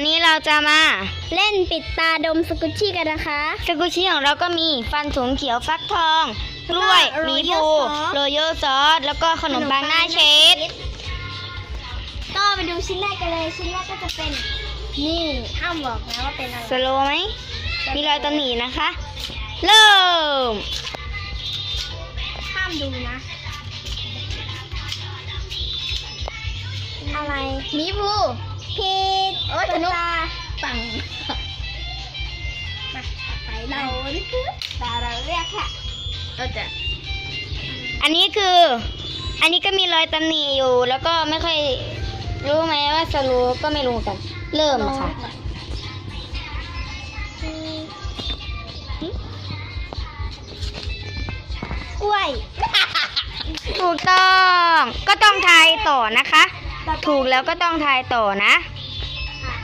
อนนี้เราจะมาเล่นปิดตาดมสกุชชี่กันนะคะ สกุชิของเราก็มีฟันถุงเขียวฟักทอง กล้วยแล้วก็หมี Royal ภู Sauce โรโยซอส แล้วก็ขนมปังหน้าเชดก็ไปดูชิ้นแรกกันเลย ชิ้นแรกก็จะเป็น นี่ห้ามบอกนะว่าเป็นอะไรสโลว์ไหม มีรอยตำหนินะคะ เริ่ม ห้ามดูนะ อะไรมีภู ผิดโอ๊ยเปิดสนุกตาปังมาไปเรานี่คือตาเราเรียกค่ะก็จะอันนี้คือ อันนี้ก็มีรอยตำหนิอยู่ แล้วก็ไม่ค่อยรู้ไหมว่าสโลว์ก็ไม่รู้เหมือนกัน เริ่มค่ะกล้วย ถูกต้อง ก็ต้องทายต่อนะคะ ถูกแล้วก็ต้องทายต่อนะค่ะ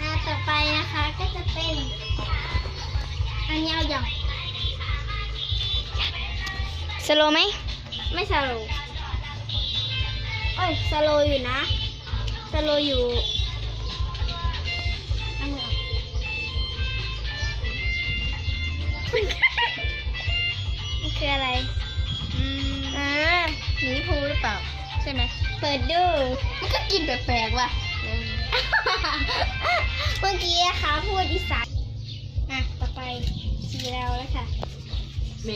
อ่าต่อไปนะคะก็จะเป็น อันนี้เอาอย่างสโลว์ไหม ไม่สโลว์เอ้ยสโลว์อยู่นะสโลว์อยู่อันนี้ออกมันคืออะไรอ่าหมีภูหรือเปล่าใช่ไหมเปิดดู มันก็กินแปลกๆว่ะ เมื่อกี้นะคะพูดอีสานอะ ต่อไปชีแล้วแล้วค่ะเม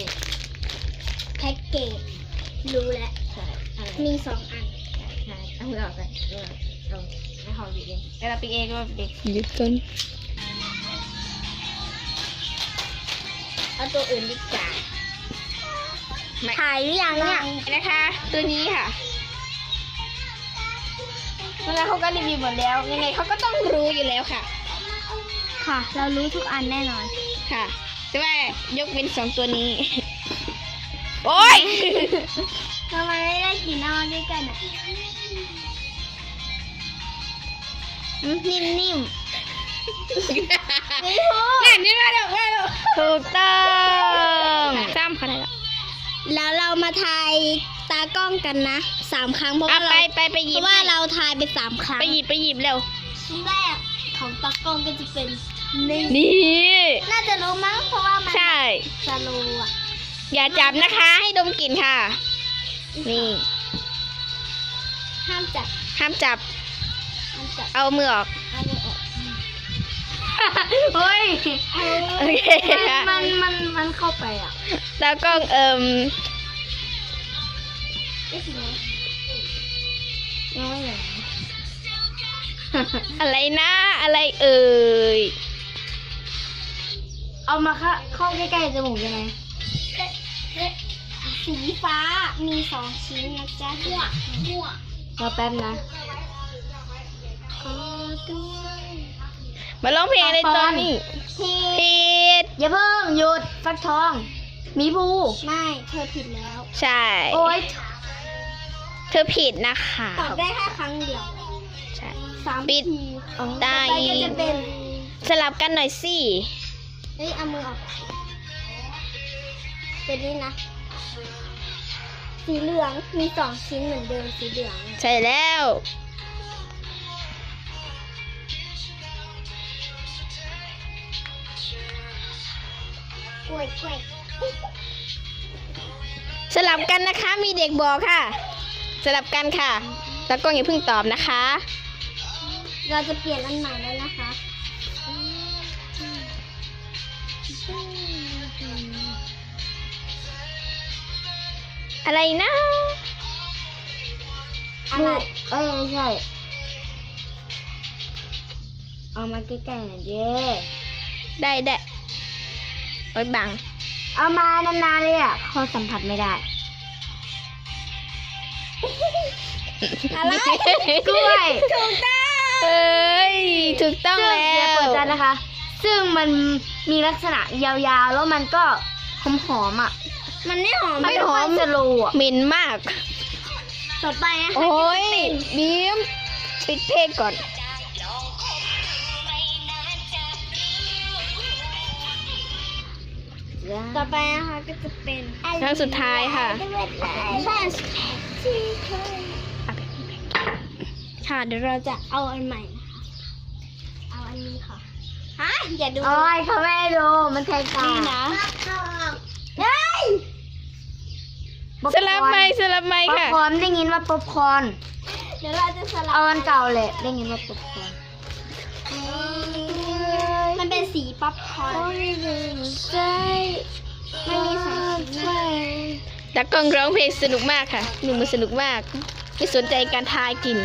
แพ็กเกจรู้แล้ว ใช่อะไรมีสองอัน ใช่เอามือออกกันเออเอาไม่หอมบีเองเวลาปีเองก็ปีหยุดก่อนเอาตัวอื่นดีกว่าถ่ายหรือยังเนี่ยนะคะ ตัวนี้ค่ะ เวลาเขาก็รีวิวหมดแล้ว ยังไงเขาก็ต้องรู้อยู่แล้วค่ะ ค่ะ เรารู้ทุกอันแน่นอน ค่ะ แต่ว่ายกเป็นสองตัวนี้ โอ้ยทำไมไม่ได้กินเอามาด้วยกันอะอืมนิ่มๆไม่พูดนั่นนี่มาแล้วมาแล้วถูกต้องซ้ำเขาได้แล้วแล้วเรามาทายตากล้องกันนะ สามครั้งเพราะเอาว่าไปเราไปไปหเพยิบราะว่าเราทายไปสามครั้งไปหยิบไปหยิบเร็ว ชิ้นแรกของตากล้องก็จะเป็นนี่นี่ น่าจะรู้มั้งเพราะว่ามันใช่ สโลว์อะอย่าจับนะคะ ให้ดมกลิ่นค่ะ นี่ ห้ามจับห้ามจับ ห้ามจับเอามือออก เอามือออกเฮ้ยโอเคค่ะ มันมันมันเข้าไปอะแล้วก็เอิ่ม ได้สินะ ยังไม่เหลืออะไรนะอะไรเอ่ย เอามาเข้าเข้าใกล้ๆจมูกยังไงสีฟ้ามีสองชิ้นนะจ๊ะมั่วมั่วรอแป๊บนะขอด้วยมาร้องเพลงเลยตอนนี้ผิดผิดอย่าเพิ่งหยุดฟักทอง มีภูไม่ เธอผิดแล้ว ใช่ โอ๊ย เธอผิดนะคะตอบได้แค่ครั้งเดียวใช่สามปิดทีได้ต่อไปก็จะเป็นสลับกันหน่อยสิเอ้ยเอามือออกเป็นนี่นะ สีเหลืองมีสองชิ้นเหมือนเดิมสีเหลืองใช่แล้ว กล้วยกล้วยสลับกันนะคะมีเด็กบอกค่ะ สลับกันค่ะแล้วก็อย่าเพิ่งตอบนะคะ เราจะเปลี่ยนอันใหม่แล้วนะคะอะไรนะอะไรเอ้ยไม่ใช่เอามาใกล้ๆหน่อยเด้ได้ได้โอ้ยบัง เอามานานๆเลยอะเขาสัมผัสไม่ได้ อะไรกล้วยถูกต้องเอ้ยถูกต้องซึ่งแล้เดี๋ยววเปิดกันนะคะ ซึ่งมันมีลักษณะยาวๆ แล้วมันก็หอมๆอะ มันไม่หอมมันหอมจะโลอะเหม็นมาก ต่อไปนะคะโอ้ยจะเป็นบีมปิดเพลงก่อนต่อไปนะคะก็จะเป็นครั้งสุดท้ายค่ะใช่ ที่เคยค่ะเดี๋ยวเราจะเอาอันใหม่นะคะเอาอันนี้ค่ะฮะอย่าดูโอ้ยเขาไม่ให้ดูมันแทงตานี่นะเฮ้ยสลับไหมสลับไหมป๊อปค่ะ คอร์นได้ยินว่าป๊อปคอร์นเดี๋ยวเราจะสลับเอาอันเก่าเลยได้ยินว่าป๊อปคอร์นมันเป็นสีป๊อปคอร์นมันมีสองสี ตากล้องร้องเพลงสนุกมากค่ะ หนุ่มมันสนุกมาก ไม่สนใจการทายกิน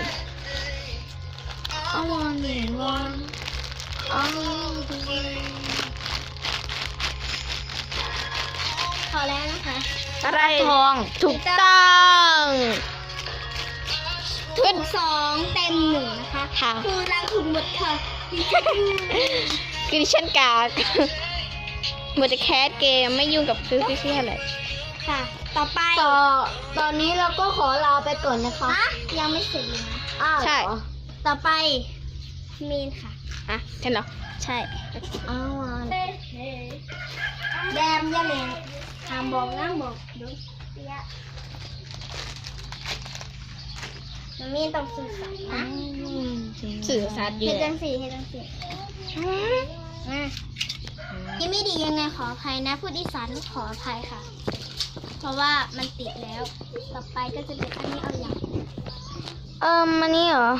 I want it one all the way พอแล้วนะคะ อะไรทอง ถูกต้องถูกสองเต็มหนึ่งนะคะค่ะคือเราถูกหมดค่ะคือดิฉันกากหมดจะแคสเกมไม่ยุ่งกับคือพี่ๆอะไร ค่ะ ต่อไปต่อตอนนี้เราก็ขอลาไปก่อนนะคะฮะยังไม่เสร็จเลยนะอ้าวเหรอใช่ต่อไปมีนค่ะ อะใช่เหรอ ใช่อ้าวแดมยะเลงห้ามบอกนะบอกดูเสียน้องมีนต้องสื่อสารนะสื่อสารเยเฮ็ดจัอะงสี่เฮ็ดจังสี่มายังไม่ดียังไงขออภัยนะพูดอีสานขออภัยค่ะเพ ราะว่ามันติดแล้ว ต่อไปก็จะเป็นอันนี้เอาอย่างเอิมอันนี้เหรอ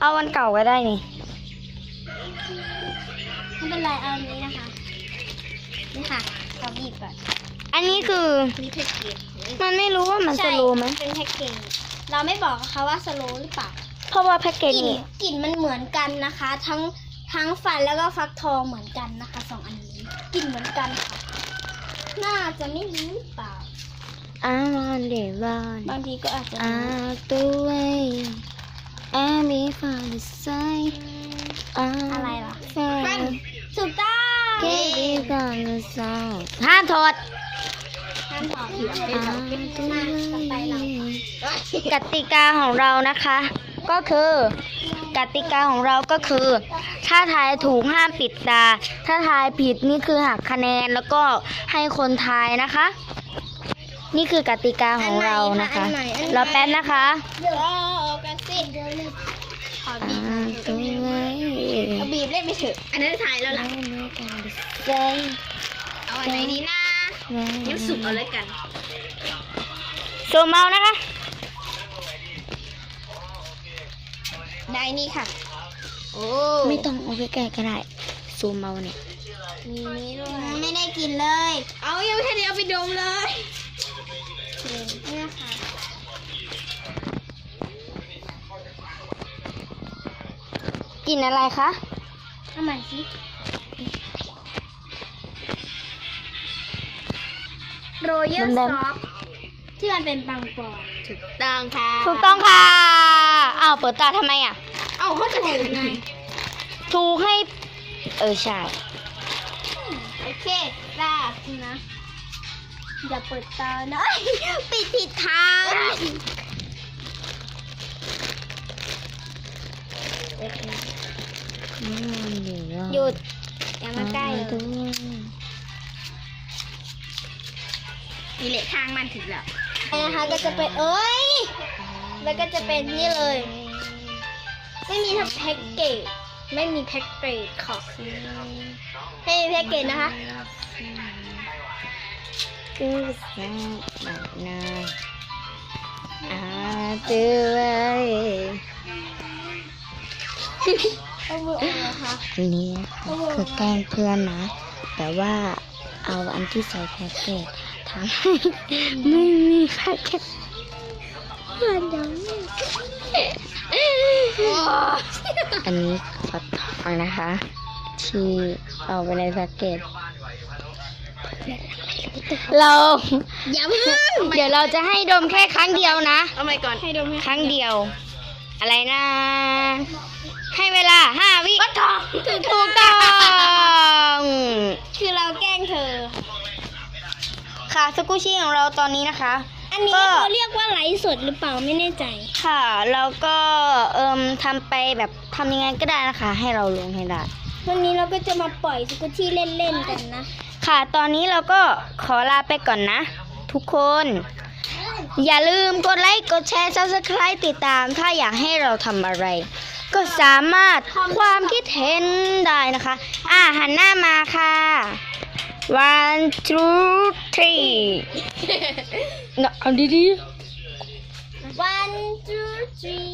เอาวันเก่าก็ได้นี่ไม่เป็นไรเอาอันนี้นะคะ นี่ค่ะเราบีบก่อนอันนี้คือ นี่แพ็กเกจมันไม่รู้ว่ามันสใช่โลว์ไหมเป็นแพ็กเกจเราไม่บอกนะคะว่าสโลว์หรือเปล่า เพราะว่าแพ็กเกกจลิ่นนี่กลิ่นมันเหมือนกันนะคะ ทั้งทั้งฟันแล้วก็ฟักทองเหมือนกันนะคะสองอันนี้กลิ่นเหมือนกันค่ะ น่าจะไม่รู้หรือเปล่า I want it one บางทีก็อาจจะรู้ out the way and be from the side อะไรล่ะฟันถูกต้อง Baby from the side ห้ามถอดห้ามถอดผิดไปต่อมาต่อไปเรากติกาของเรานะคะ ก็คือ กติกาของเราก็คือ ถ้าทายถูกห้ามปิดตา ถ้าทายผิดนี่คือหักคะแนนแล้วก็ให้คนทายนะคะ นี่คือกติกาของเรานะคะอันไหนอันไหนรอแป๊บนะคะเดี๋ยวเอากันสิขอบีบตัวไว้เอาบีบเล่นไปเถอะอันนั้นถ่ายแล้วล่ะใจเอาอันไหนดีนะงั้นสุ่มเอาเลยกันสูมเอานะคะ ได้นี่ค่ะ โอ้ไม่ต้องเอาใกล้ๆก็ได้ซูมเอาเนี่ย มีนี้ด้วยไม่ได้กินเลย เอายังแค่นี้เอาไปดมเลยนี่นะคะกินอะไรคะเอาใหม่สิโรเยอร์ซดอมฟที่มันเป็นปังปอนถูกต้องค่ะ ถูกต้องค่ะอ้าวเปิดตาทำไมอะ เอาเขาจะถูกไงถูกให้ เออใช่ โอเคลาบนะ อย่าเปิดตานะเอ้ยปิดผิดทางหยุด อย่ามาใกล้เลยนี่แหละทางมันถึงแล้วนะคะก็จะเป็นเอ้ย แล้วก็จะเป็นนี่เลย ไม่มีทั้งแพ็กเกจไม่มีแพ็กเกจขอบไม่มีแพ็กเกจนะคะ cứ sao mặt nào à tư ơi เอามือออกนะคะเนี่ยคือแกล้งเพื่อนนะ แต่ว่าเอาอันที่ใส่แพ็กเกจทำให้ไม่มีแพ็กเกจเพื่อนยัง อันนี้ฟักทองนะคะ ที่เอาไปในแพ็กเกจเราอย่าเพิ่งเดี๋ยวเราจะให้ดมแค่ครั้งเดียวนะเอาใหม่ก่อนให้ดมให้ครั้งเดียว อะไรนะ ให้เวลาห้าวิวัดทองถูกต้องคือเราแกล้งเธอ ค่ะสกุชี่ของเราตอนนี้นะคะ อันนี้ก็เขาเรียกว่าไลฟ์สดหรือเปล่าไม่แน่ใจ ค่ะแล้วก็เอิมทำไปแบบทำยังไงก็ได้นะคะ ให้เราลงให้ได้ วันนี้เราก็จะมาปล่อยสกุตที่เล่นๆกันนะ ค่ะ ตอนนี้เราก็ขอลาไปก่อนนะ ทุกคน อย่าลืมกดไลค์ กดแชร์ subscribe ติดตาม ถ้าอยากให้เราทำอะไร ก็สามารถความคิดเห็นได้นะคะ อ่าหันหน้ามาค่ะ one two three เนอะเอาดีๆ one two three